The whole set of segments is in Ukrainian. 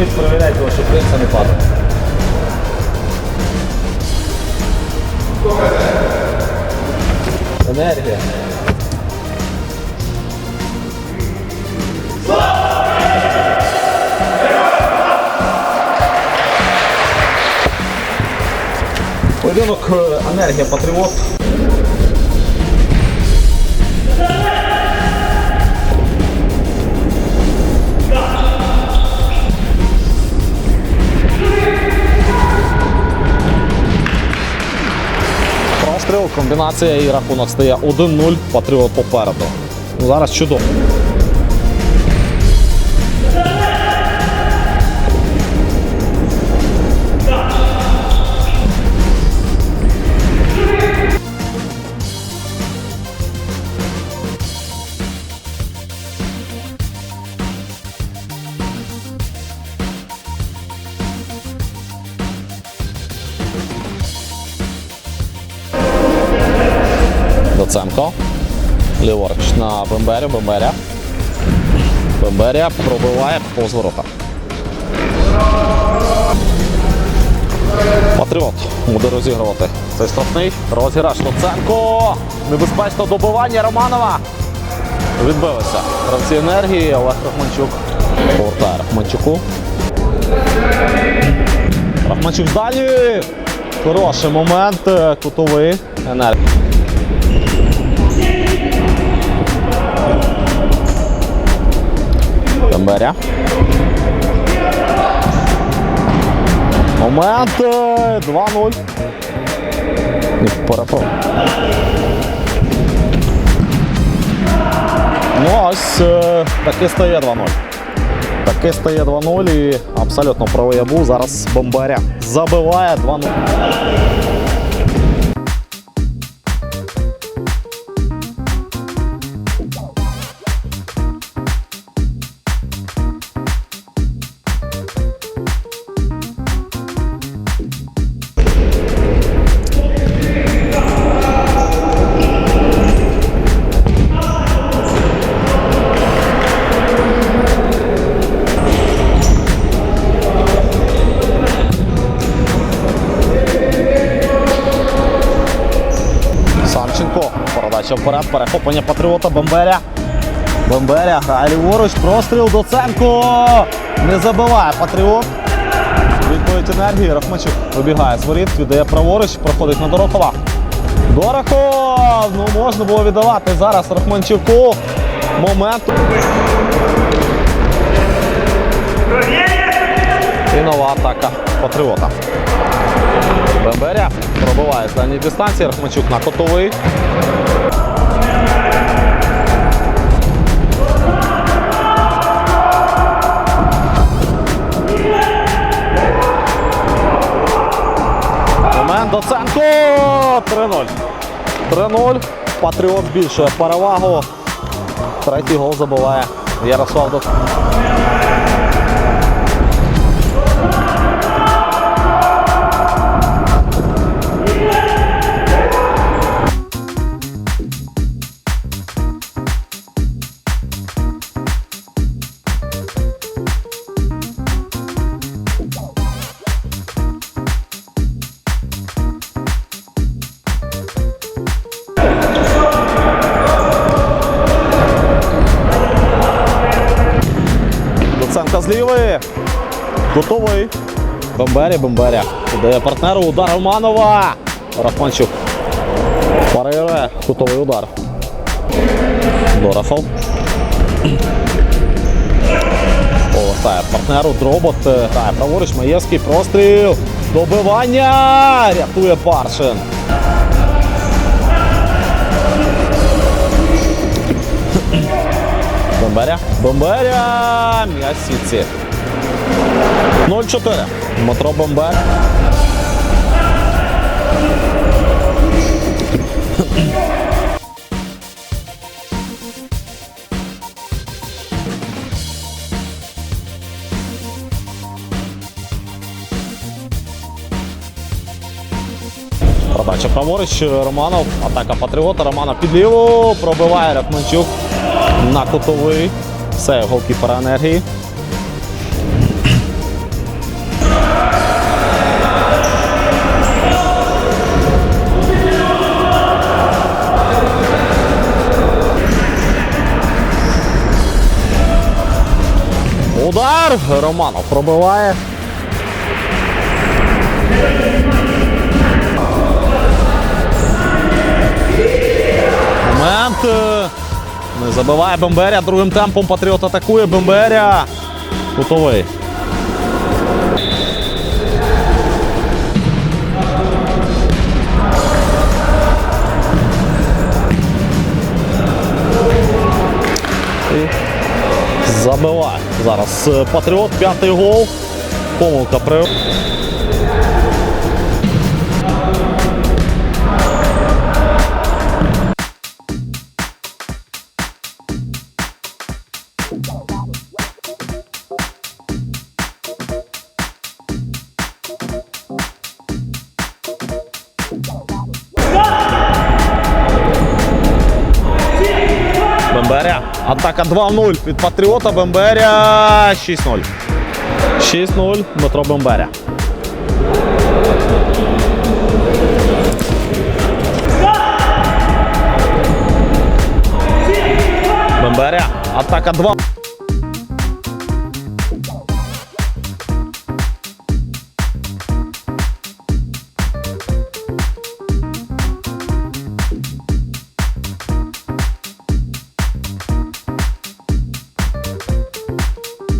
Дивись, перевіряйте, щоб принца не падав. Енергія. Поєдинок е, енергія патріот. Комбінація і рахунок стає 1-0, патріот попереду. Ну, Зараз чудово. Доценко. Ліворуч на Бембері, Бемберя. Бемберя пробиває повз ворота. Патріот буде розігрувати. Цей штрафний розіграш Доценко. Небезпечне добивання Романова. Відбилися. Гравці енергії, Олег Рахманчук. Повертає Рахманчуку. Рахманчук далі. Хороший момент. е, Кутовий. Енергія. Момент е, 2-0. Ні, перепро. Ну, ось е, таки стає 2-0. Таки стає 2-0 і абсолютно правий я був. Зараз Бомбаря забиває 2-0. Передача вперед. Перехоплення патріота Бомберя. Бомберя грає ліворуч. Простріл Доценко. Не забиває патріот. Відповідь енергії. Рахмачук вибігає з воріт, віддає праворуч, проходить на Дорохова. Дорохов! Ну можна було віддавати зараз Рахманчуку. Момент. І нова атака патріота. Бемберя пробиває з дальньої дистанції. Рахмачук на котовий. Патріот збільшує перевагу. Третій гол забиває Ярослав Доценко. Лівої. Готовий. Бомберя, Бомберя. Дає партнеру удар Романова. Рахманчук. Парирує. Кутовий удар. Дорохов. Повертає партнеру. Дробот. е, праворуч. Маєвський простріл. Добивання. Рятує Паршин. Бомберя. М'яч сітці. 0-4. Дмитро Бомбер. Продача праворуч. Романов. Атака патріота. Романов під ліву. Пробиває Рахманчук на кутовий. Все, голки пара енергії. Удар! Романов пробиває. Момент. Е, не забиває Бемберя. Другим темпом Патріот атакує Бемберя. Кутовий. Забиває. Зараз Патріот, п'ятий гол. Помилка при. Бемберя. Атака 2-0 від Патріота. Бемберя 6-0. 6-0 Дмитро Бемберя. Бемберя. Атака 2.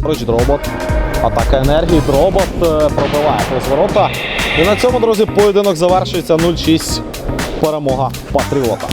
Поруч Дробот. Атака енергії. Дробот е, пробиває повз. І на цьому, друзі, поєдинок завершується 0-6. Перемога Патріота.